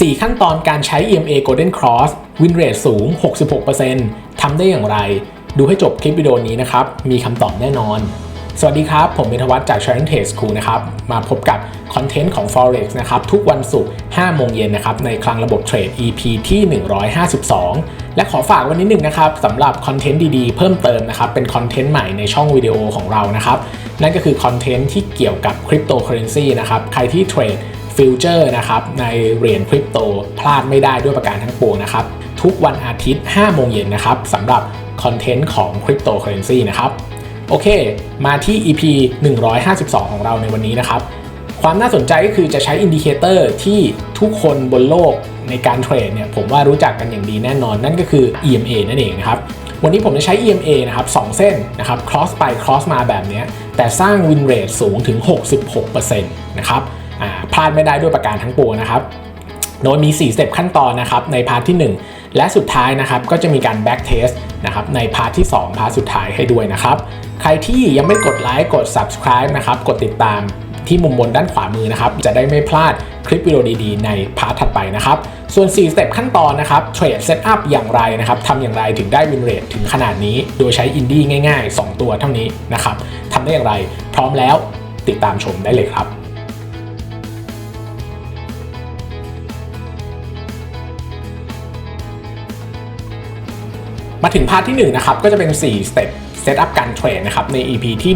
4 ขั้นตอนการใช้ EMA Golden Cross win rate สูง 66%ทำได้อย่างไร ดูให้จบคลิปวิดีโอนี้นะครับ มีคำตอบแน่นอน สวัสดีครับ ผมเมธวัฒน์จาก s h a r i n g Trade School นะครับ มาพบกับคอนเทนต์ของ Forex นะครับ ทุกวันศุกร์5โมงเย็นนะครับ ในคลังระบบเทรด EP ที่ 152 และขอฝากวันนี้หนึ่งนะครับสำหรับคอนเทนต์ดีๆ เพิ่มเติมนะครับ เป็นคอนเทนต์ใหม่ในช่องวิดีโอของเรานะครับ นั่นก็คือคอนเทนต์ที่เกี่ยวกับคริปโตเคอเรนซีนะครับ ใครที่เทรด ฟิวเจอร์นะครับในเหรียญคริปโตพลาดไม่ได้ด้วยประการทั้งปวงนะครับทุกวันอาทิตย์ 5 โมงเย็นนะครับสำหรับคอนเทนต์ของคริปโตเคอเรนซีนะครับโอเค มาที่ EP 152 ของเราในวันนี้นะครับ ความน่าสนใจก็คือจะใช้อินดิเคเตอร์ที่ทุกคนบนโลกในการเทรดเนี่ยผมว่ารู้จักกันอย่างดีแน่นอน นั่นก็คือ EMA นั่นเองนะครับ วันนี้ผมจะใช้ EMA นะครับ2เส้นนะครับ cross ไป cross มาแบบนี้ แต่สร้าง win rate สูงถึง 66%นะครับ พลาดไม่ได้ด้วยประการทั้งปวงนะครับโดยมี 4 สเต็ปขั้นตอนนะครับในพาร์ทที่ 1 และสุดท้ายนะครับก็จะมีการ back test นะครับในพาร์ทที่ 2 พาร์ทสุดท้ายให้ด้วยนะครับ ใครที่ยังไม่กดไลค์กด subscribe นะครับกดติดตามที่มุมบนด้านขวามือนะครับ จะได้ไม่พลาดคลิปวิดีโอดีๆ ในพาร์ทถัดไปนะครับ ส่วน 4 สเต็ปขั้นตอนนะครับเทรดเซตอัพอย่างไรนะครับทำอย่างไรถึงได้วินเรทถึงขนาดนี้ โดยใช้อินดี้ง่าย ๆ 2 ตัวเท่านี้นะครับทำได้อย่างไร พร้อมแล้วติดตามชมได้เลยครับ มาถึงพาร์ทที่ 1 นะครับ ก็จะเป็น 4 สเต็ปเซตอัพการเทรดนะครับใน EP ที่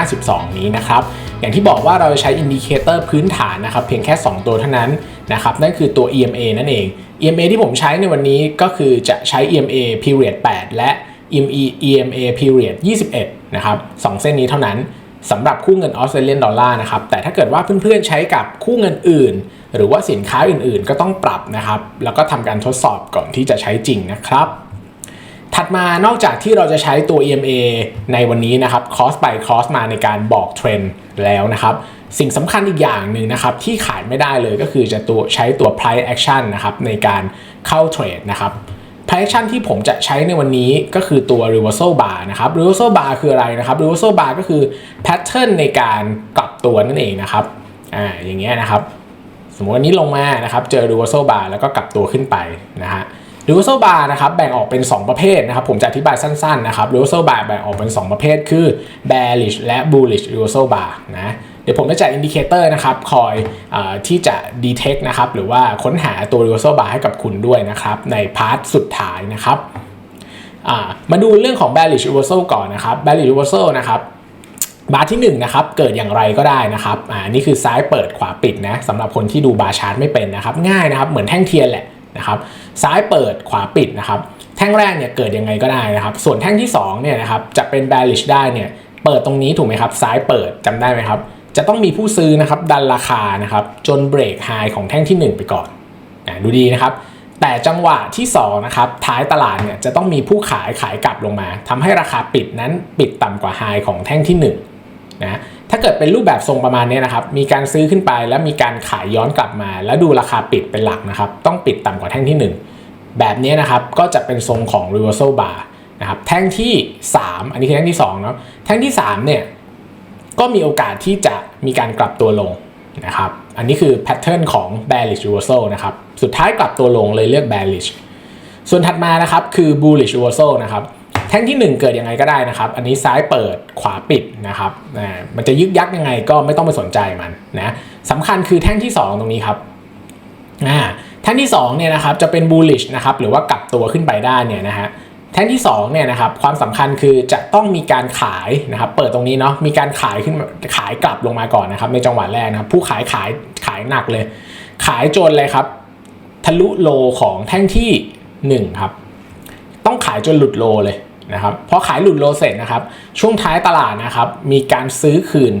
152 นี้นะครับ อย่างที่บอกว่าเราจะใช้อินดิเคเตอร์พื้นฐานนะครับเพียงแค่ 2 ตัวเท่านั้นนะครับนั่นคือตัว EMA นั่นเอง EMA ที่ผมใช้ในวันนี้ก็คือจะใช้ EMA period 8 และ EMA period 21 นะครับสองเส้นนี้เท่านั้นสำหรับคู่เงินออสเตรเลียนดอลลาร์นะครับแต่ถ้าเกิดว่าเพื่อนๆใช้กับคู่เงินอื่น หรือว่าสินค้าอื่นๆ ก็ต้องปรับนะครับแล้วก็ทำการทดสอบก่อนที่จะใช้จริงนะครับ ถัดมานอกจากที่เราจะใช้ตัว EMA ในวันนี้นะครับ cross ไป cross มาในการบอกเทรนด์แล้วนะครับสิ่งสำคัญอีกอย่างหนึ่งนะครับที่ขายไม่ได้เลยก็คือจะตัวใช้ตัว price action นะครับในการเข้าเทรดนะครับ price action ที่ผมจะใช้ในวันนี้ก็คือตัว reversal bar นะครับ reversal bar คืออะไรนะครับ reversal bar ก็คือ pattern ในการกลับตัวนั่นเองนะครับอ่าอย่างเงี้ยนะครับ สมมติวันนี้ลงมานะครับเจอ reversal bar แล้วก็กลับตัวขึ้นไปนะฮะ reversal bar นะครับแบ่งออกเป็น 2 ประเภทนะครับผมจะอธิบายสั้นๆนะครับ reversal bar แบ่งออกเป็น 2 ประเภท คือ bearish และ bullish reversal bar นะเดี๋ยวผมจะจัดอินดิเคเตอร์นะครับคอยอที่จะ detect นะครับหรือว่าค้นหาตัว reversal bar ให้กับคุณด้วยนะครับในพาร์ทสุดท้ายนะครับมาดูเรื่องของ bearish reversal ก่อนนะครับ bearish reversal นะครับบาร์ที่1นะครับเกิดอย่างไรก็ได้นะครับอ่านี่คือซ้ายเปิดขวาปิดนะสำหรับคนที่ดูบาร์ชาร์ตไม่เป็นนะครับง่ายนะครับเหมือนแท่งเทียนแหละ นะครับซ้ายเปิดขวาปิดนะครับแท่งแรกเนี่ยเกิดยังไงก็ได้นะครับ ส่วนแท่งที่2เนี่ยนะครับจะเป็น bearish ได้เนี่ยเปิดตรงนี้ถูกไหมครับซ้ายเปิดจำได้ไหมครับจะต้องมีผู้ซื้อนะครับดันราคานะครับจนเบรกไฮของแท่งที่ 1 ไปก่อนอ่าดูดีนะครับแต่จังหวะที่2นะครับท้ายตลาดเนี่ยจะต้องมีผู้ขายขายกลับลงมาทำให้ราคาปิดนั้นปิดต่ำกว่าไฮของแท่งที่ 1 นะถ้าเกิดเป็นรูปแบบทรงประมาณนี้นะครับ มีการซื้อขึ้นไปแล้วมีการขายย้อนกลับมา แล้วดูราคาปิดเป็นหลักนะครับ ต้องปิดต่ำกว่าแท่งที่ 1 แบบนี้นะครับก็จะเป็นทรงของ reversal bar นะครับแท่งที่ 3 อันนี้คือแท่งที่2เนาะแท่งที่3เนี่ยก็มีโอกาสที่จะมีการกลับตัวลงนะครับอันนี้คือแพทเทิร์นของ bearish reversal นะครับสุดท้ายกลับตัวลงเลยเลือก bearish ส่วนถัดมานะครับคือ bullish reversal นะครับ แท่งที่ 1 เกิดยังไงก็ได้นะครับ อันนี้ซ้ายเปิดขวาปิดนะครับอ่ามันจะยึกยักยังไงก็ไม่ต้องไปสนใจมันนะสำคัญคือแท่งที่ 2 ตรงนี้ครับอ่าแท่งที่2เนี่ยนะครับจะเป็น bullish นะครับหรือว่ากลับตัวขึ้นไปได้เนี่ยนะฮะแท่งที่2เนี่ยนะครับความสำคัญคือจะต้องมีการขายนะครับเปิดตรงนี้เนาะมีการขายขึ้นขายกลับลงมาก่อนนะครับในจังหวะแรกนะครับผู้ขายขายขายหนักเลย ขายจนเลยครับทะลุโลของแท่งที่1ครับต้องขายจนหลุดโลเลย นะครับพอขายหลุดโลเสร็จนะครับช่วงท้ายตลาดนะครับมีการซื้อคืน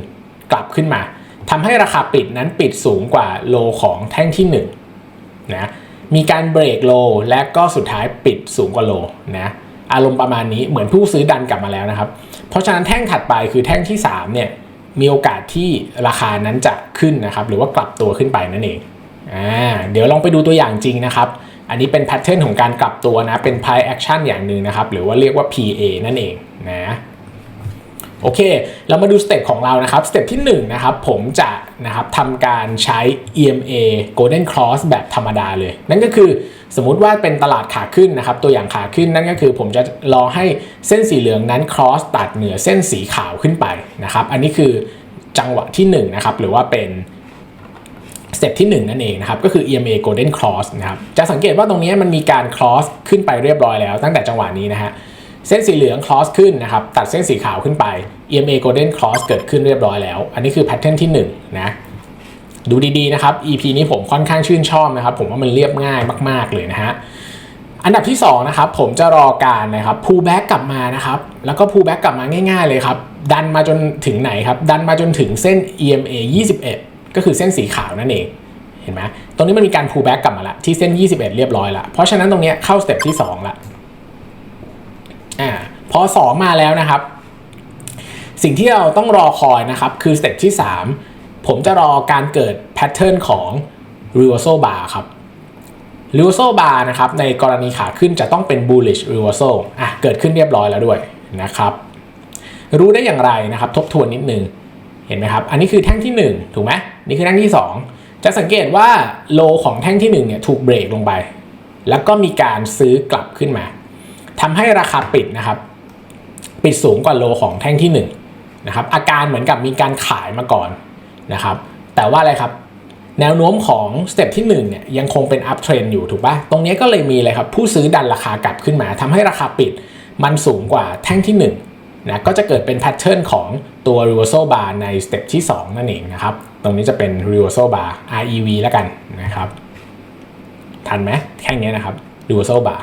กลับขึ้นมาทำให้ราคาปิดนั้นปิดสูงกว่าโลของแท่งที่1นะมีการเบรกโลและก็สุดท้ายปิดสูงกว่าโลนะอารมณ์ประมาณนี้เหมือนผู้ซื้อดันกลับมาแล้วนะครับ เพราะฉะนั้นแท่งถัดไปคือแท่งที่3เนี่ยมีโอกาสที่ราคานั้นจะขึ้นนะครับ หรือว่ากลับตัวขึ้นไปนั่นเองอ่าเดี๋ยวลองไปดูตัวอย่างจริงนะครับ อันนี้เป็นแพทเทิร์นของการกลับตัวนะ เป็น price action อย่างหนึ่งนะครับ หรือว่าเรียกว่า PA นั่นเองนะโอเค เรามาดูสเต็ปของเรานะครับ สเต็ปที่1นะครับ ผมจะนะครับทำการใช้ EMA Golden Cross แบบธรรมดาเลย นั่นก็คือสมมุติว่าเป็นตลาดขาขึ้นนะครับ ตัวอย่างขาขึ้นนั่นก็คือผมจะรอให้เส้นสีเหลืองนั้น cross ตัดเหนือเส้นสีขาวขึ้นไปนะครับ อันนี้คือจังหวะที่1นะครับ หรือว่าเป็น เต็ปที่ 1 นั่นเองนะครับก็คือ EMA Golden Cross นะครับจะสังเกตว่าตรงนี้มันมีการ cross ขึ้นไปเรียบร้อยแล้ว ตั้งแต่จังหวะนี้นะฮะเส้นสีเหลือง cross ขึ้นนะครับตัดเส้นสีขาวขึ้นไป EMA Golden Cross เกิดขึ้นเรียบร้อยแล้ว อันนี้คือแพทเทิร์นที่1นะดูดีๆนะครับ EP นี้ผมค่อนข้างชื่นชอบนะครับผมว่ามันเรียบง่ายมาก ๆเลยนะฮะอันดับที่2นะครับผมจะรอการนะครับ pull back กลับมานะครับแล้วก็ pull back กลับมาง่าย ๆ เลยครับดันมาจนถึงไหนครับดันมาจนถึงเส้น EMA 21 ก็คือเส้นสีขาวนั่นเองเห็นไหมตรงนี้มันมีการ pull back กลับมาละที่เส้น 21 เรียบร้อยละเพราะฉะนั้นตรงนี้เข้าสเต็ปที่2ละอ่าพอ 2 มาแล้วนะครับ สิ่งที่เราต้องรอคอยนะครับ คือสเต็ปที่ 3 ผมจะรอการเกิดแพทเทิร์นของ reversal bar ครับ reversal bar นะครับ ในกรณีขาขึ้นจะต้องเป็น bullish reversal อะเกิดขึ้นเรียบร้อยแล้วด้วยนะครับ รู้ได้อย่างไรนะครับ ทบทวนนิดนึงเห็นไหมครับ อันนี้คือแท่งที่ 1 ถูกไหม นี่คือแท่งที่ 2 จะสังเกตว่าโลของแท่งที่1เนี่ยถูกเบรกลงไป แล้วก็มีการซื้อกลับขึ้นมาทำให้ราคาปิดนะครับ ปิดสูงกว่าโลของแท่งที่1นะครับอาการเหมือนกับมีการขายมาก่อนนะครับ แต่ว่าอะไรครับแนวโน้มของสเต็ปที่1เนี่ยยังคงเป็นอัพเทรนอยู่ถูกปะตรงนี้ก็เลยมีเลยครับผู้ซื้อดันราคากลับขึ้นมาทำให้ราคาปิดมันสูงกว่าแท่งที่ 1 นะก็จะเกิดเป็นแพทเทิร์นของตัว reversal bar ในสเต็ปที่ 2 นั่นเองนะครับ ตรงนี้จะเป็น reversal bar REV แล้วกันนะครับ ทันไหมแค่นี้นะครับ reversal bar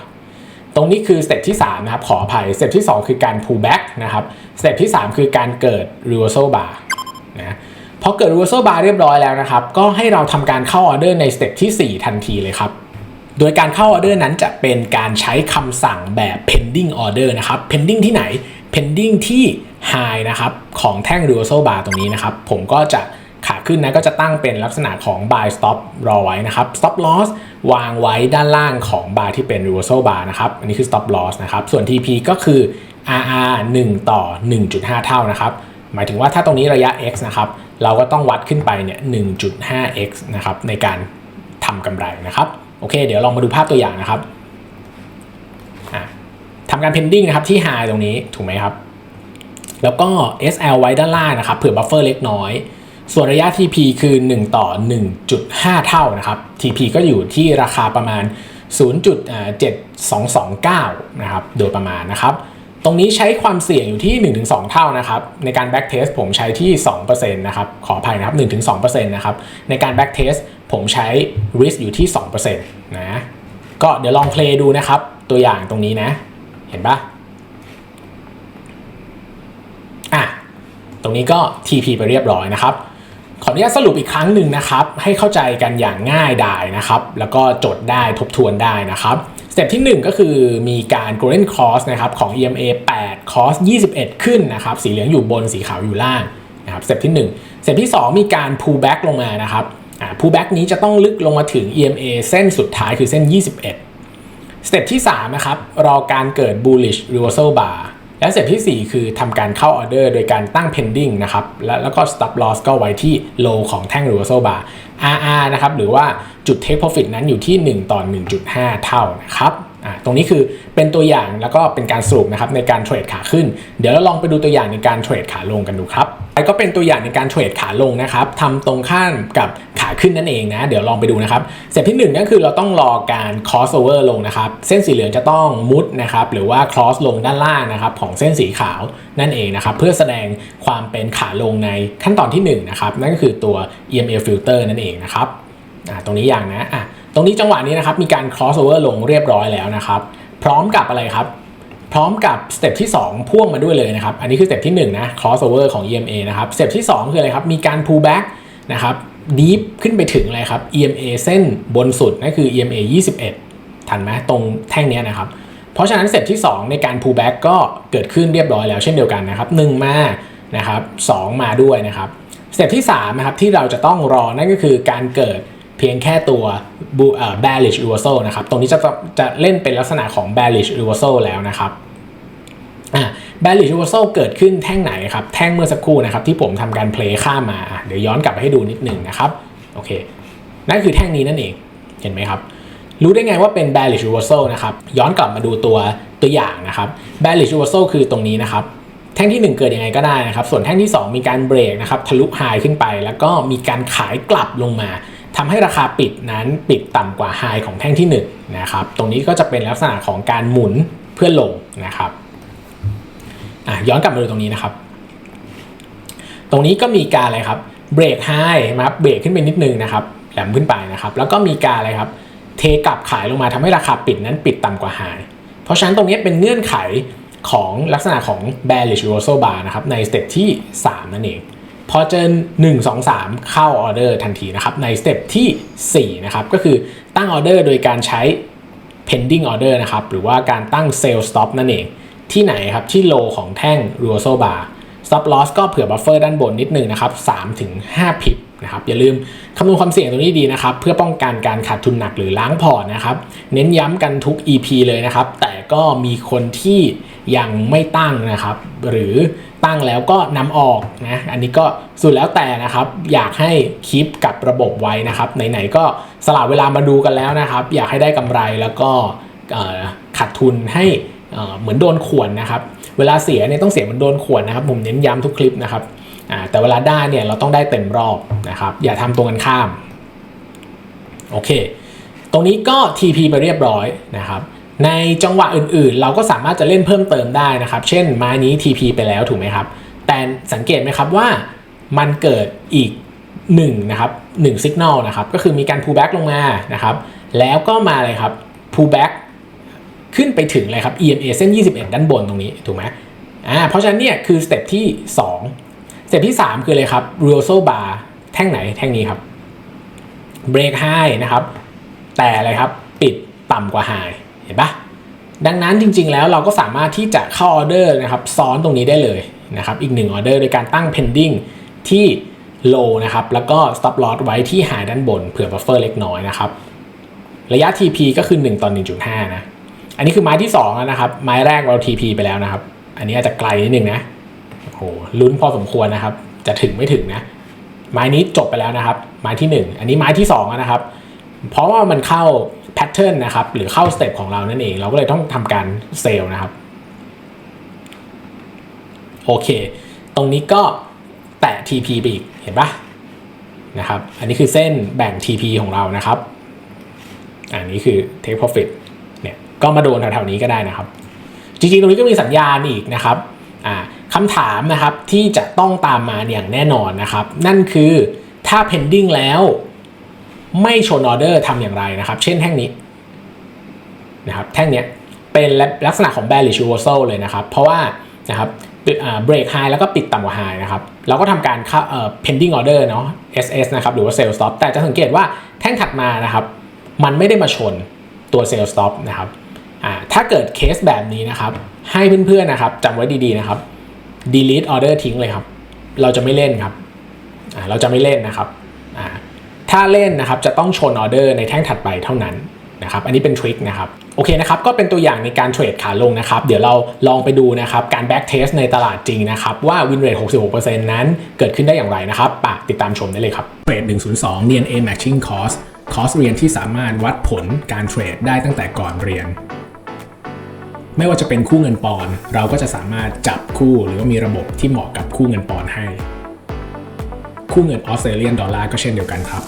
ตรงนี้คือสเต็ปที่3นะครับขออภัยสเต็ปที่ 2 คือการ pull back นะครับสเต็ปที่ 3 คือการเกิด reversal bar นะพอเกิด reversal bar เรียบร้อยแล้วนะครับ ก็ให้เราทำการเข้าออเดอร์ในสเต็ปที่ 4 ทันทีเลยครับโดยการเข้าออเดอร์นั้นจะเป็นการใช้คำสั่งแบบ pending order นะครับ pending ที่ไหน pending ที่ high นะครับของแท่ง reversal bar ตรงนี้นะครับ ผมก็จะขาขึ้นนะก็จะตั้งเป็นลักษณะของ buy stop รอไว้นะครับ stop loss วางไว้ด้านล่างของ bar ที่เป็น reversal bar นะครับ อันนี้คือ stop loss นะครับ ส่วน TP ก็คือ RR 1 ต่อ 1.5 เท่านะครับ หมายถึงว่าถ้าตรงนี้ระยะ x นะครับ เราก็ต้องวัดขึ้นไปเนี่ย 1.5x นะครับในการทำกำไรนะครับ โอเค เดี๋ยวลองมาดูภาพตัวอย่างนะครับำการ pending นะครับที่ high ตรงนี้ถูกไหมครับ แล้วก็ SL ไว้ด้านล่างนะครับเผื่อบัฟเฟอร์เล็กน้อย ส่วนระยะ TP คือ 1 ต่อ 1.5 เท่านะครับ TP ก็อยู่ที่ราคาประมาณ 0.7229 นะครับโดยประมาณนะครับ ตรงนี้ใช้ความเสี่ยงอยู่ที่ 1-2 เท่านะครับ ในการ back test ผมใช้ที่ 2%นะครับขออภัยนะครับ 1-2%นะครับในการ back test ผมใช้ risk อยู่ที่ 2%นะก็เดี๋ยวลอง play ดูนะครับ ตัวอย่างตรงนี้นะ เห็นปะอะตรงนี้ก็ TP ไปเรียบร้อยนะครับ ขออนุญาตสรุปอีกครั้งหนึ่งนะครับ ให้เข้าใจกันอย่างง่ายดายนะครับ แล้วก็จดได้ทบทวนได้นะครับสเต็ปที่ 1 ก็คือมีการ golden cross นะครับของ EMA 8 cross 21 ขึ้นนะครับ สีเหลืองอยู่บนสีขาวอยู่ล่างนะครับสเต็ปที่1สเต็ปที่ 2 มีการ pull back ลงมานะครับ pull back นี้จะต้องลึกลงมาถึง EMA เส้นสุดท้ายคือเส้น 21 สเต็ปที่ 3 นะครับ รอการเกิด bullish reversal bar และสเต็ปที่ 4 คือทำการเข้าออเดอร์โดยการตั้ง pending นะครับ และแล้วก็ stop loss ก็ไว้ที่ low ของแท่ง reversal bar RR นะครับ หรือว่าจุด take profit นั้นอยู่ที่ 1 ต่อ 1.5 เท่านะครับอ่าตรงนี้คือเป็นตัวอย่างแล้วก็เป็นการสรุปนะครับในการเทรดขาขึ้น เดี๋ยวเราลองไปดูตัวอย่างในการเทรดขาลงกันดูครับ ก็เป็นตัวอย่างในการเทรดขาลงนะครับทำตรงข้ามกับขาขึ้นนั่นเองนะ เดี๋ยวลองไปดูนะครับสเต็ปที่1นั่นคือเราต้องรอการ cross over ลงนะครับ เส้นสีเหลืองจะต้องมุดนะครับหรือว่า cross ลงด้านล่างนะครับของเส้นสีขาวนั่นเองนะครับเพื่อแสดงความเป็นขาลงในขั้นตอนที่1นะครับนั่นก็คือตัว EMA filter นั่นเองนะครับอ่าตรงนี้อย่างนะอะตรงนี้จังหวะนี้นะครับมีการ cross over ลงเรียบร้อยแล้วนะครับพร้อมกับอะไรครับ พร้อมกับสเต็ปที่ 2 พ่วงมาด้วยเลยนะครับ อันนี้คือสเต็ปที่1นะ cross over ของ EMA นะครับสเต็ปที่ 2 คืออะไรครับ มีการ pull back นะครับ deep ขึ้นไปถึงอะไรครับ EMA เส้นบนสุดนั่นคือ EMA 21 ทันไหมตรงแท่งนี้นะครับ เพราะฉะนั้นสเต็ปที่ 2 ในการ pull back ก็เกิดขึ้นเรียบร้อยแล้วเช่นเดียวกันนะครับ 1 มานะครับ2มาด้วยนะครับสเต็ปที่3นะครับที่เราจะต้องรอนั่นก็คือการเกิด เพียงแค่ตัว bearish reversal นะครับ ตรงนี้จะจะเล่นเป็นลักษณะของ bearish reversal แล้วนะครับอะ bearish reversal เกิดขึ้นแท่งไหนครับ แท่งเมื่อสักครู่นะครับที่ผมทำการ play ข้ามมาอะเดี๋ยวย้อนกลับไปให้ดูนิดหนึ่งนะครับ โอเค นั่นคือแท่งนี้นั่นเอง เห็นไหมครับ รู้ได้ไงว่าเป็น bearish reversal นะครับ ย้อนกลับมาดูตัวตัวอย่างนะครับ bearish reversal คือตรงนี้นะครับ แท่งที่ 1 เกิดยังไงก็ได้นะครับ ส่วนแท่งที่ 2 มีการเบรกนะครับ ทะลุไฮขึ้นไป แล้วก็มีการขายกลับลงมา ทำให้ราคาปิดนั้นปิดต่ำกว่าไฮของแท่งที่1นะครับตรงนี้ก็จะเป็นลักษณะของการหมุนเพื่อลงนะครับอะย้อนกลับมาดูตรงนี้นะครับ ตรงนี้ก็มีการอะไรครับเบรกไฮมาเบรกขึ้นไปนิดนึงนะครับแหลมขึ้นไปนะครับ แล้วก็มีการอะไรครับเทกลับขายลงมาทำให้ราคาปิดนั้นปิดต่ำกว่าไฮเพราะฉะนั้นตรงนี้เป็นเงื่อนไขของลักษณะของ bearish reversal bar นะครับในสเต็ปที่ 3 นั่นเอง พอเจอ1 2 3 เข้าออเดอร์ทันทีนะครับในสเต็ปที่4นะครับก็คือตั้งออเดอร์โดยการใช้ pending order นะครับหรือว่าการตั้ง sell stop นั่นเอง ที่ไหนครับที่ low ของแท่ง reversal bar stop loss ก็เผื่อ buffer ด้านบนนิดนึงนะครับ3-5พิบนะครับอย่าลืมคำนวณความเสี่ยงตรงนี้ดีนะครับ เพื่อป้องกันการขาดทุนหนักหรือล้างพอร์ตนะครับ เน้นย้ำกันทุก EP เลยนะครับ แต่ก็มีคนที่ยังไม่ตั้งนะครับ หรือ ตั้งแล้วก็นำออกนะ อันนี้ก็สุดแล้วแต่นะครับ อยากให้คลิปกับระบบไว้นะครับ ไหนๆก็สละเวลามาดูกันแล้วนะครับ อยากให้ได้กำไรแล้วก็ขาดทุนให้เหมือนโดนข่วนนะครับ เวลาเสียเนี่ยต้องเสียเหมือนโดนข่วนนะครับ ผมเน้นย้ำทุกคลิปนะครับ แต่เวลาได้เนี่ยเราต้องได้เต็มรอบนะครับ อย่าทำตรงกันข้าม โอเค ตรงนี้ก็ TP ไปเรียบร้อยนะครับ ในจังหวะอื่นๆ เราก็สามารถจะเล่นเพิ่มเติมได้นะครับ เช่นไม้นี้ TP ไปแล้วถูกไหมครับ แต่สังเกตไหมครับว่ามันเกิดอีก1นะครับ1 signal นะครับ ก็คือมีการ pull back ลงมานะครับ แล้วก็มาเลยครับ pull back ขึ้นไปถึงเลยครับ EMA เส้น 21 ด้านบนตรงนี้ถูกไหมอ่าเพราะฉะนั้นเนี่ยคือสเต็ปที่ 2 สเต็ปที่ 3 คือเลยครับ reversal bar แท่งไหนแท่งนี้ครับ break high นะครับ แต่อะไรครับ ปิดต่ำกว่า high ห็นปะดังนั้นจริง ๆ แล้วเราก็สามารถที่จะเข้าออเดอร์นะครับซ้อนตรงนี้ได้เลยนะครับอีก1ออเดอร์โดยการตั้ง pending ที่ low นะครับแล้วก็ stop loss ไว้ที่ high ด้านบนเผื่อ buffer เล็กน้อยนะครับระยะ TP ก็คือ 1 ต่อ 1.5 นะ อันนี้คือไม้ที่2แล้วนะครับ ไม้แรกเรา TP ไปแล้วนะครับ อันนี้อาจจะไกลนิดนึงนะโหลุ้นพอสมควรนะครับ จะถึงไม่ถึงนะ ไม้นี้จบไปแล้วนะครับ ไม้ที่ 1 อันนี้ไม้ที่2นะครับ เพราะว่ามันเข้า แพทเทิร์นนะครับหรือเข้าสเต็ปของเรานั่นเอง เราก็เลยต้องทำการเซลล์นะครับโอเค ตรงนี้ก็แตะ TP ไปอีกเห็นปะนะครับ อันนี้คือเส้นแบ่ง TP ของเรานะครับ อันนี้คือ take profit เนี่ยก็มาโดนแถวๆนี้ก็ได้นะครับ จริงๆ ตรงนี้ก็มีสัญญาณอีกนะครับคำถามนะครับที่จะต้องตามมาอย่างแน่นอนนะครับ นั่นคือถ้า pending แล้ว ไม่ชนออเดอร์ทำอย่างไรนะครับ เช่นแท่งนี้นะครับแท่งนี้เป็นลักษณะของ bearish reversal เลยนะครับ เพราะว่านะครับเบรกไฮแล้วก็ปิดต่ำกว่าไฮนะครับเราก็ทำการ pending order เนาะ SS นะครับหรือว่า sell stop แต่จะสังเกตว่าแท่งถัดมานะครับ มันไม่ได้มาชนตัว sell stop นะครับถ้าเกิดเคสแบบนี้นะครับ ให้เพื่อนๆนะครับจำไว้ดีๆนะครับ delete order ทิ้งเลยครับ เราจะไม่เล่นครับเราจะไม่เล่นนะครับ ถ้าเล่นนะครับจะต้องชนออเดอร์ในแท่งถัดไปเท่านั้นนะครับอันนี้เป็นทริคนะครับโอเคนะครับก็เป็นตัวอย่างในการเทรดขาลงนะครับเดี๋ยวเราลองไปดูนะครับการ back test ในตลาดจริงนะครับว่า win rate 66%นั้นเกิดขึ้นได้อย่างไรนะครับปะติดตามชมได้เลยครับเทรด102 DNA matching course คอร์สเรียนที่สามารถวัดผลการเทรดได้ตั้งแต่ก่อนเรียน ไม่ว่าจะเป็นคู่เงินปอนเราก็จะสามารถจับคู่หรือว่ามีระบบที่เหมาะกับคู่เงินปอนให้ คู่เงินออสเตรเลียนดอลลาร์ก็เช่นเดียวกันครับ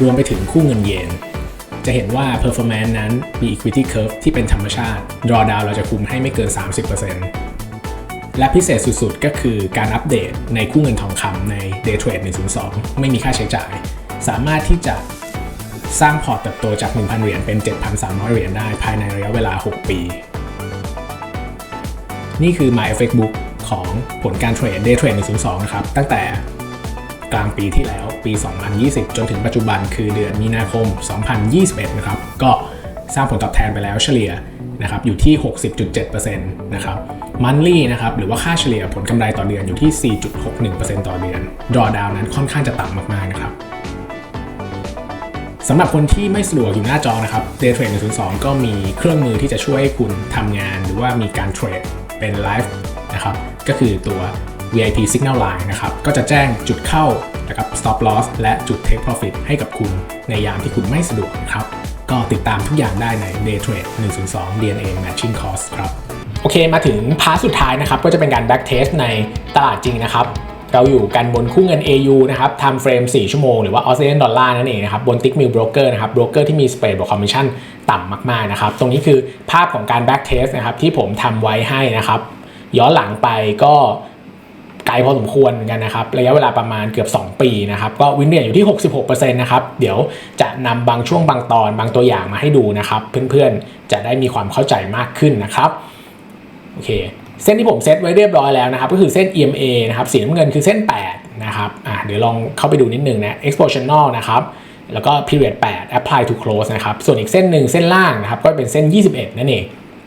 รวมไปถึงคู่เงินเยน จะเห็นว่า performance นั้นมี equity curve ที่เป็นธรรมชาติ drawdown เราจะคุมให้ไม่เกิน 30%และพิเศษสุดๆ ก็คือการอัปเดตในคู่เงินทองคำใน Day Trade 102 ไม่มีค่าใช้จ่าย สามารถที่จะสร้างพอร์ตเติบโตจาก 1,000 เหรียญเป็น 7,300 เหรียญได้ภายในระยะเวลา 6 ปี นี่คือ My Effect Book ของผลการเทรด Day Trade 102 นะครับ ตั้งแต่ กลางปีที่แล้วปี 2020 จนถึงปัจจุบันคือเดือนมีนาคม 2021 นะครับ ก็สร้างผลตอบแทนไปแล้วเฉลี่ยนะครับอยู่ที่ 60.7%นะครับมันลี่นะครับหรือว่าค่าเฉลี่ยผลกำไรต่อเดือนอยู่ที่ 4.61%ต่อเดือน drawdown นั้นค่อนข้างจะต่ำมากๆนะครับสำหรับคนที่ไม่สะดวกอยู่หน้าจอนะครับ Day Trade 102 ก็มีเครื่องมือที่จะช่วยให้คุณทำงาน หรือว่ามีการเทรดเป็นไลฟ์นะครับก็คือตัว VIP Signal Line นะครับ ก็จะแจ้งจุดเข้านะครับ Stop Loss และจุด Take Profit ให้กับคุณในยามที่คุณไม่สะดวกนะครับ ก็ติดตามทุกอย่างได้ใน Day Trade 102 DNA Matching Cost ครับ โอเคมาถึงพาร์ทสุดท้ายนะครับ ก็จะเป็นการ back test ในตลาดจริงนะครับเราอยู่กันบนคู่เงิน AU นะครับ time frame 4 ชั่วโมง หรือว่า Australian Dollar นั่นเองนะครับ บน Tick Mill Broker นะครับ broker ที่มี spread บวก commission ต่ำมาก ๆ นะครับ ตรงนี้คือภาพของการ back test นะครับ ที่ผมทำไว้ให้นะครับ ย้อนหลังไปก็ ไกลพอสมควรเหมือนกันนะครับระยะเวลาประมาณเกือบ 2 ปีนะครับก็วินเรียอยู่ที่ 66%นะครับเดี๋ยวจะนำบางช่วงบางตอนบางตัวอย่างมาให้ดูนะครับ เพื่อนๆจะได้มีความเข้าใจมากขึ้นนะครับโอเคเส้นที่ผมเซตไว้เรียบร้อยแล้วนะครับก็คือเส้น EMA นะครับสีน้ำเงินคือเส้น 8 นะครับอะเดี๋ยวลองเข้าไปดูนิดนึงนะ expositional นะครับแล้วก็ period 8 apply to close นะครับส่วนอีกเส้นหนึ่งเส้นล่างนะครับก็เป็นเส้น 21 นั่นเอง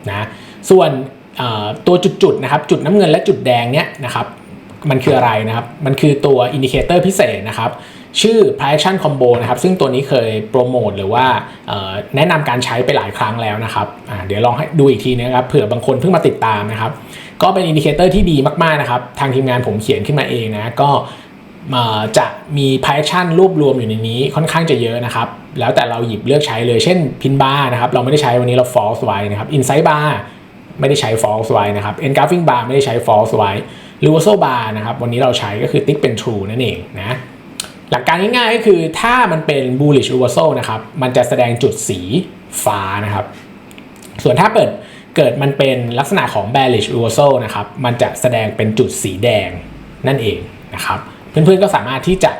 นะส่วนเอ่อตัวจุดๆนะครับจุดน้ำเงินและจุดแดงเนี้ยนะครับ มันคืออะไรนะครับ มันคือตัวอินดิเคเตอร์พิเศษนะครับ ชื่อ price action combo นะครับ ซึ่งตัวนี้เคยโปรโมทหรือว่าแนะนำการใช้ไปหลายครั้งแล้วนะครับ เดี๋ยวลองให้ดูอีกทีนะครับ เผื่อบางคนเพิ่งมาติดตามนะครับ ก็เป็นอินดิเคเตอร์ที่ดีมาก ๆ นะครับ ทางทีมงานผมเขียนขึ้นมาเองนะ ก็จะมี price action รวบรวมอยู่ในนี้ค่อนข้างจะเยอะนะครับ แล้วแต่เราหยิบเลือกใช้เลย เช่น pin bar นะครับ เราไม่ได้ใช้วันนี้เรา false ไว้นะครับ insight bar ไม่ได้ใช้ false ไว้นะครับ engulfing bar ไม่ได้ใช้ false ไว้ reversal bar นะครับ วันนี้เราใช้ก็คือติ๊กเป็น true นั่นเองนะ หลักการง่ายๆก็คือถ้ามันเป็น bullish reversal นะครับ มันจะแสดงจุดสีฟ้านะครับ ส่วนถ้าเปิดเกิดมันเป็นลักษณะของ bearish reversal นะครับ มันจะแสดงเป็นจุดสีแดงนั่นเองนะครับ เพื่อนๆก็สามารถที่จะ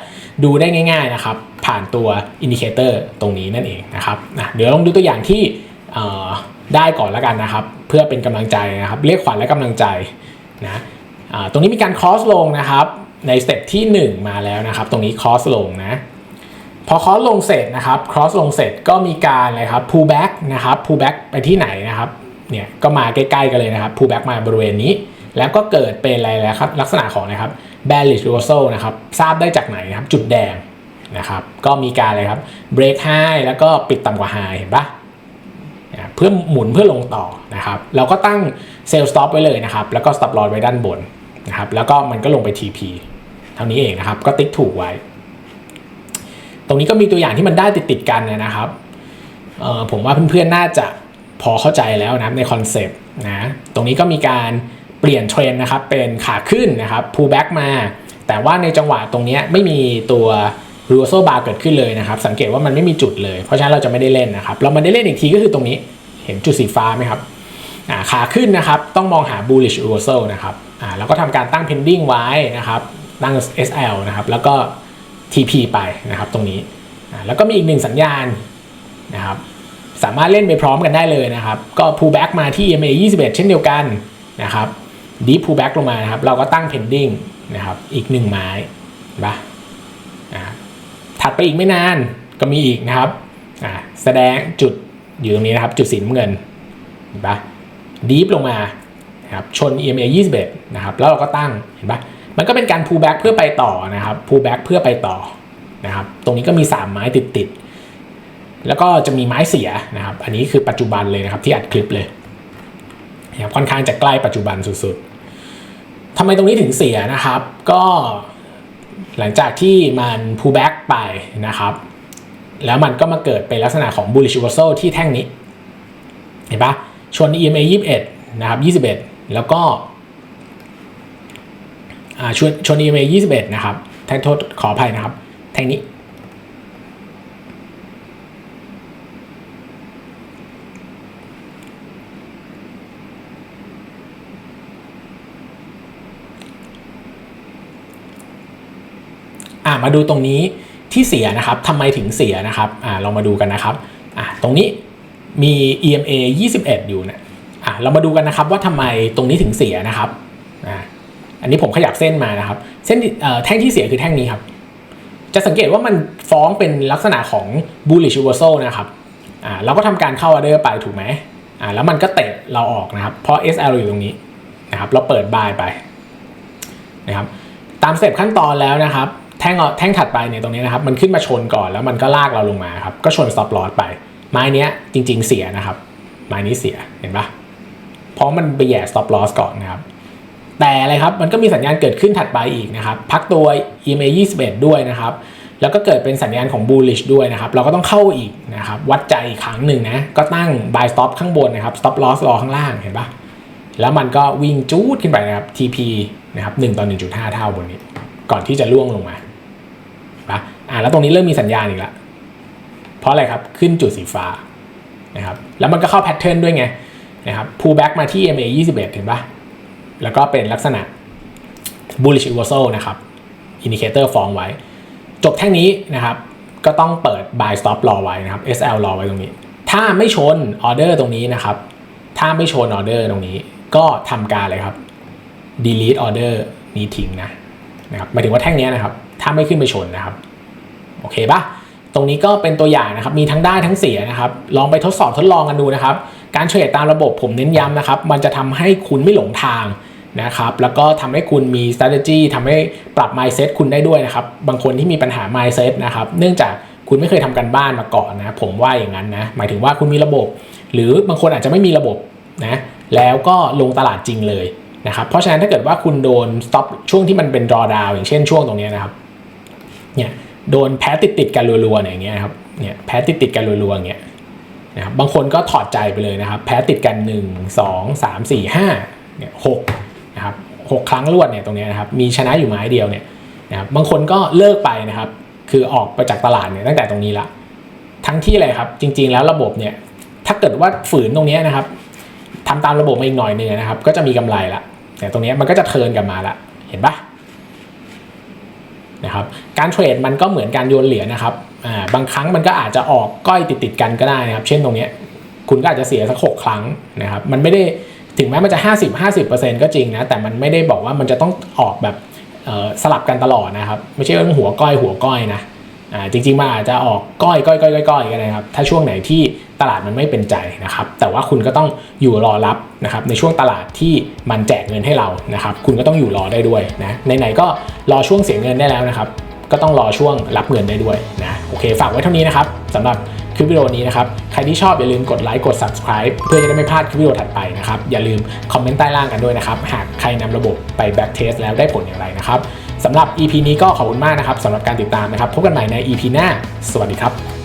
ดูได้ง่าย ๆนะครับ ผ่านตัวอินดิเคเตอร์ตรงนี้นั่นเองนะครับนะเดี๋ยวลองดูตัวอย่างที่ได้ก่อนแล้วกันนะครับ เพื่อเป็นกำลังใจนะครับ เรียกขวัญและกำลังใจนะ ตรงนี้มีการ cross ลงนะครับในสเต็ปที่ 1 มาแล้วนะครับ ตรงนี้ cross ลงนะพอ cross ลงเสร็จนะครับ cross ลงเสร็จก็มีการอะไรครับ pull back นะครับ pull back ไปที่ไหนนะครับเนี่ยก็มาใกล้ๆกันเลยนะครับ pull back มาบริเวณนี้ แล้วก็เกิดเป็นอะไรแล้วครับลักษณะของนะครับ bearish reversal นะครับทราบได้จากไหนนะครับจุดแดงนะครับก็มีการอะไรครับ break high แล้วก็ปิดต่ำกว่า high เห็นปะนะเพื่อหมุนเพื่อลงต่อนะครับ เราก็ตั้ง sell stop ไว้เลยนะครับ แล้วก็ stop loss ไว้ด้านบน นะครับแล้วก็มันก็ลงไป TP เท่านี้เองนะครับ ก็ติ๊กถูกไว้ ตรงนี้ก็มีตัวอย่างที่มันได้ติดติดๆกันนะครับผมว่าเพื่อนๆน่าจะพอเข้าใจแล้วนะครับในคอนเซปต์นะตรงนี้ก็มีการเปลี่ยนเทรนนะครับเป็นขาขึ้นนะครับ pull back มา แต่ว่าในจังหวะตรงนี้ไม่มีตัว reversal bar เกิดขึ้นเลยนะครับ สังเกตว่ามันไม่มีจุดเลย เพราะฉะนั้นเราจะไม่ได้เล่นนะครับ เรามาได้เล่นอีกทีก็คือตรงนี้ เห็นจุดสีฟ้าไหมครับขาขึ้นนะครับ ต้องมองหา bullish reversal นะครับ อ่าแล้วก็ทำการตั้ง pending ไว้นะครับตั้ง SL นะครับแล้วก็ TP ไปนะครับตรงนี้อ่าแล้วก็มีอีกหนึ่งสัญญาณนะครับสามารถเล่นไปพร้อมกันได้เลยนะครับ ก็ pull back มาที่ EMA 21 เช่นเดียวกันนะครับ deep pull back ลงมานะครับ เราก็ตั้ง pending นะครับ อีกหนึ่งไม้เห็นปะอ่าถัดไปอีกไม่นานก็มีอีกนะครับอ่าแสดงจุดอยู่ตรงนี้นะครับ จุดสีน้ำเงินเห็นปะ deep ลงมา นะครับชน EMA 21นะครับแล้วเราก็ตั้งเห็นปะมันก็เป็นการ pull back เพื่อไปต่อนะครับ pull back เพื่อไปต่อนะครับตรงนี้ก็มี 3 ไม้ติดติดๆแล้วก็จะมีไม้เสียนะครับ อันนี้คือปัจจุบันเลยนะครับที่อัดคลิปเลยนะครับค่อนข้างจะใกล้ปัจจุบันสุดๆทำไมตรงนี้ถึงเสียนะครับ ก็หลังจากที่มัน pull back ไปนะครับ แล้วมันก็มาเกิดเป็นลักษณะของ bullish reversal ที่แท่งนี้ เห็นปะชน EMA 21 นะครับ 21 แล้วก็อ่าชนชน EMA 21 นะครับแท่งโทษขออภัยนะครับ แท่งนี้อ่ามาดูตรงนี้ที่เสียนะครับทำไมถึงเสียนะครับอ่าลองมาดูกันนะครับอ่าตรงนี้มี EMA 21 อยู่นะอ่า เรามาดูกันนะครับว่าทำไมตรงนี้ถึงเสียนะครับอันนี้ผมขยับเส้นมานะครับ เส้นแท่งที่เสียคือแท่งนี้ครับ จะสังเกตว่ามันฟ้องเป็นลักษณะของ bullish reversal นะครับอ่าเราก็ทำการเข้า order ไปถูกไหมอ่าแล้วมันก็เตะเราออกนะครับ เพราะ SL อยู่ตรงนี้นะครับเราเปิด buy ไปนะครับตามสเต็ปขั้นตอนแล้วนะครับแท่งแท่งถัดไปเนี่ยตรงนี้นะครับ มันขึ้นมาชนก่อนแล้วมันก็ลากเราลงมาครับก็ชน stop loss ไป ไม้นี้จริง ๆ เสียนะครับ ไม้นี้เสียเห็นปะ เพราะมันไปแย่ stop loss ก่อนนะครับ แต่อะไรครับ มันก็มีสัญญาณเกิดขึ้นถัดไปอีกนะครับ พักตัว EMA 21 ด้วยนะครับ แล้วก็เกิดเป็นสัญญาณของ bullish ด้วยนะครับ เราก็ต้องเข้าอีกนะครับ วัดใจอีกครั้งหนึ่งนะ ก็ตั้ง buy stop ข้างบนนะครับ stop loss รอข้างล่างเห็นปะแล้วมันก็วิ่งจูดขึ้นไปนะครับ TP นะครับ1ต่อ1.5 เท่าบนนี้ ก่อนที่จะล่วงลงมาปะอ่าแล้วตรงนี้เริ่มมีสัญญาณอีกแล้วเพราะอะไรครับ ขึ้นจุดสีฟ้านะครับ แล้วมันก็เข้าแพทเทิร์นด้วยไง นะครับ pull back มาที่ MA 21 เห็นปะแล้วก็เป็นลักษณะ bullish reversal นะครับ indicator ฟองไว้ จบแท่งนี้นะครับ ก็ต้องเปิด buy stop รอไว้นะครับ SL รอไว้ตรงนี้ ถ้าไม่ชนออเดอร์ตรงนี้นะครับ ถ้าไม่ชนออเดอร์ตรงนี้ ก็ทำการเลยครับ delete order นี้ทิ้งนะนะครับหมายถึงว่าแท่งนี้นะครับ ถ้าไม่ขึ้นไปชนนะครับ โอเคปะตรงนี้ก็เป็นตัวอย่างนะครับ มีทั้งได้ทั้งเสียนะครับ ลองไปทดสอบทดลองกันดูนะครับ การเทรดตามระบบผมเน้นย้ำนะครับ มันจะทำให้คุณไม่หลงทางนะครับ แล้วก็ทำให้คุณมี strategy ทำให้ปรับ mindset คุณได้ด้วยนะครับ บางคนที่มีปัญหา mindset นะครับ เนื่องจากคุณไม่เคยทำกันบ้านมาก่อนนะ ผมว่าอย่างนั้นนะ หมายถึงว่าคุณมีระบบ หรือบางคนอาจจะไม่มีระบบนะ แล้วก็ลงตลาดจริงเลยนะครับ เพราะฉะนั้นถ้าเกิดว่าคุณโดน stop ช่วงที่มันเป็น drawdown อย่างเช่นช่วงตรงนี้นะครับ เนี่ย โดนแพ้ติดติดกันรัวๆเนี่ยอย่างเงี้ยครับ เนี่ย แพ้ติดติดกันรัวๆอย่างเงี้ย นะครับบางคนก็ถอดใจไปเลยนะครับ แพ้ติดกัน 1 2 3 4 5เนี่ยหกนะครับหกครั้งรวดเนี่ยตรงนี้นะครับมีชนะอยู่ไม้เดียวเนี่ยนะครับบางคนก็เลิกไปนะครับ คือออกไปจากตลาดเนี่ยตั้งแต่ตรงนี้ละทั้งที่อะไรครับจริง ๆ แล้วระบบเนี่ยถ้าเกิดว่าฝืนตรงนี้นะครับทำตามระบบมาอีกหน่อยนึงนะครับ ก็จะมีกำไรละแต่ตรงนี้มันก็จะเทิร์นกลับมาละเห็นปะนะครับการเทรดมันก็เหมือนการโยนเหรียญนะครับ อ่าบางครั้งมันก็อาจจะออกก้อยติดติดๆกันก็ได้นะครับ เช่นตรงเนี้ยคุณก็อาจจะเสียสักหกครั้งนะครับ มันไม่ได้ถึงแม้มันจะ 50 50 ก็จริงนะ แต่มันไม่ได้บอกว่ามันจะต้องออกแบบสลับกันตลอดนะครับ ไม่ใช่ว่าหัวก้อยหัวก้อยนะจริงๆมันอาจจะออกก้อยก้อยก้อยก้อยก้อยกันนะครับ ถ้าช่วงไหนที่ตลาดมันไม่เป็นใจนะครับ แต่ว่าคุณก็ต้องอยู่รอรับนะครับ ในช่วงตลาดที่มันแจกเงินให้เรานะครับ คุณก็ต้องอยู่รอได้ด้วยนะไหนๆก็รอช่วงเสียเงินได้แล้วนะครับ ก็ต้องรอช่วงรับเงินได้ด้วยนะโอเค ฝากไว้เท่านี้นะครับสำหรับคลิปวิดีโอนี้นะครับ ใครที่ชอบอย่าลืมกดไลค์กด subscribe เพื่อจะได้ไม่พลาดคลิปวิดีโอถัดไปนะครับ อย่าลืมคอมเมนต์ใต้ล่างกันด้วยนะครับ หากใครนำระบบไป back test แล้วได้ผลอย่างไรนะครับสำหรับ EP นี้ก็ขอบคุณมากนะครับสำหรับการติดตามนะครับ พบกันใหม่ใน EP หน้า สวัสดีครับ